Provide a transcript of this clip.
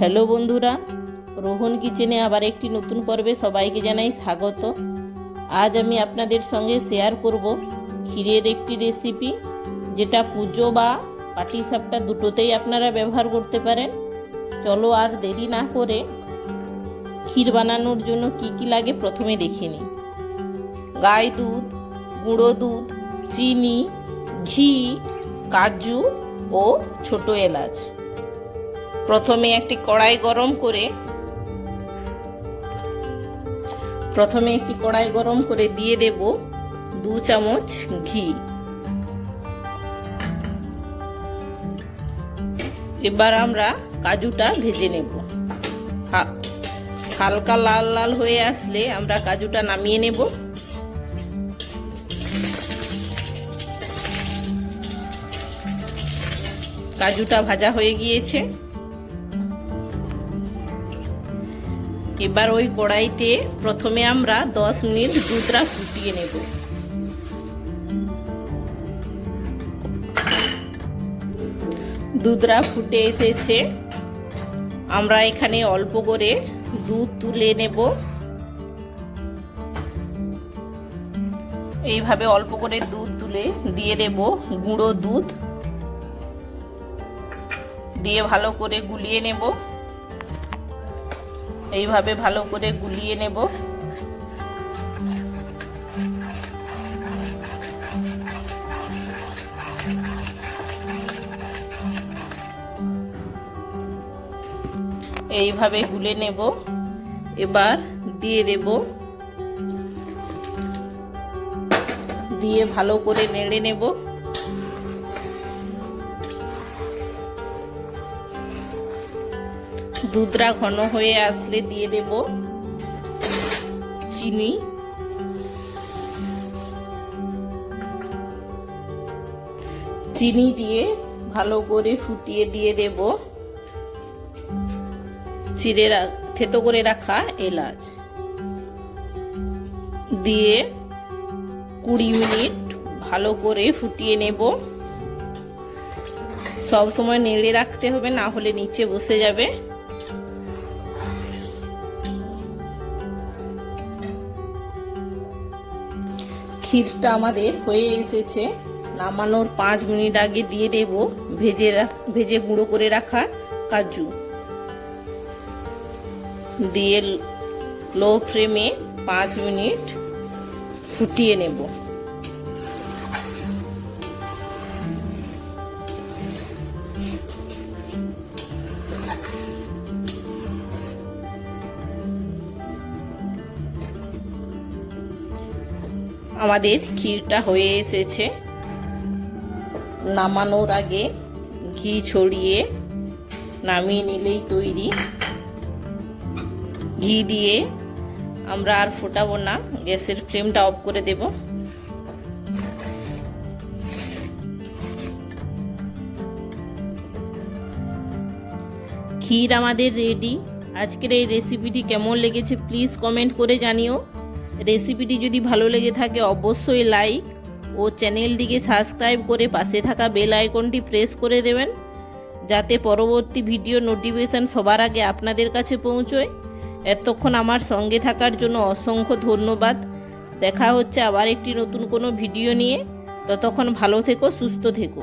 Hello বন্ধুরা, রোহন কিচেনে আবার একটি নতুন পর্বে সবাইকে জানাই স্বাগত। আজ আমি আপনাদের সঙ্গে শেয়ার করব ক্ষীরের একটি রেসিপি যেটা পুজো বা পাটি সাপটা দুটোতেই আপনারা ব্যবহার করতে পারেন। চলো আর দেরি না করে ক্ষীর বানানোর জন্য কি কি লাগে প্রথমে দেখে নিই। গাই দুধ, গুঁড়ো দুধ, চিনি, ঘি, কাজু ও ছোট এলাচ। প্রথমে একটি কড়াই গরম করে, প্রথমে একটি কড়াই গরম করে দিয়ে দেব দু চামচ ঘি। এবার আমরা কাজুটা ভেজে নেব। হালকা লাল লাল হয়ে আসলে আমরা কাজুটা নামিয়ে নেব। কাজুটা ভাজা হয়ে গিয়েছে। এবার ওই কড়াইতে প্রথমে আমরা দশ মিনিট দুধটা ফুটিয়ে নেব। দুধরা ফুটে এসেছে। আমরা এখানে অল্প করে দুধ তুলে নেব। এইভাবে অল্প করে দুধ তুলে দিয়ে দেব গুঁড়ো দুধ। দিয়ে ভালো করে গুলিয়ে নেব। এইভাবে ভালো করে গুলিয়ে নেব। এইভাবে গুলে নেব। এবার দিয়ে দেব। দিয়ে ভালো করে নেড়ে নেব। দুধরা ঘন হয়ে আসলে দিয়ে দেব চিনি। চিনি দিয়ে ভালো করে ফুটিয়ে দিয়ে দেব। চিড়ে থেতো করে রাখা এলাচ। দিয়ে কুড়ি মিনিট ভালো করে ফুটিয়ে নেব। সব সময় নেড়ে রাখতে হবে, না হলে নিচে বসে যাবে। ক্ষীরটা আমাদের হয়ে এসেছে। নামানোর পাঁচ মিনিট আগে দিয়ে দেব ভেজে ভেজে গুঁড়ো করে রাখা কাজু। দিয়ে লো ফ্লেমে পাঁচ মিনিট ফুটিয়ে নেব। আমাদের ক্ষীরটা হয়ে এসেছে। নামানোর আগে ঘি ছড়িয়ে নামিয়ে নিলেই তৈরি। ঘি দিয়ে আমরা আর ফোটাবো না, গ্যাসের ফ্লেমটা অফ করে দেব। ক্ষীর আমাদের রেডি আজকের এই রেসিপিটি কেমন লেগেছে প্লিজ কমেন্ট করে জানিও। রেসিপিটি যদি ভালো লেগে থাকে, অবশ্যই লাইক ও চ্যানেলটিকে সাবস্ক্রাইব করে পাশে থাকা বেল আইকনটি প্রেস করে দেবেন, যাতে পরবর্তী ভিডিও নোটিফিকেশান সবার আগে আপনাদের কাছে পৌঁছয়। এতক্ষণ আমার সঙ্গে থাকার জন্য অসংখ্য ধন্যবাদ। দেখা হচ্ছে আবার একটি নতুন কোনো ভিডিও নিয়ে। ততক্ষণ ভালো থেকো, সুস্থ থেকো।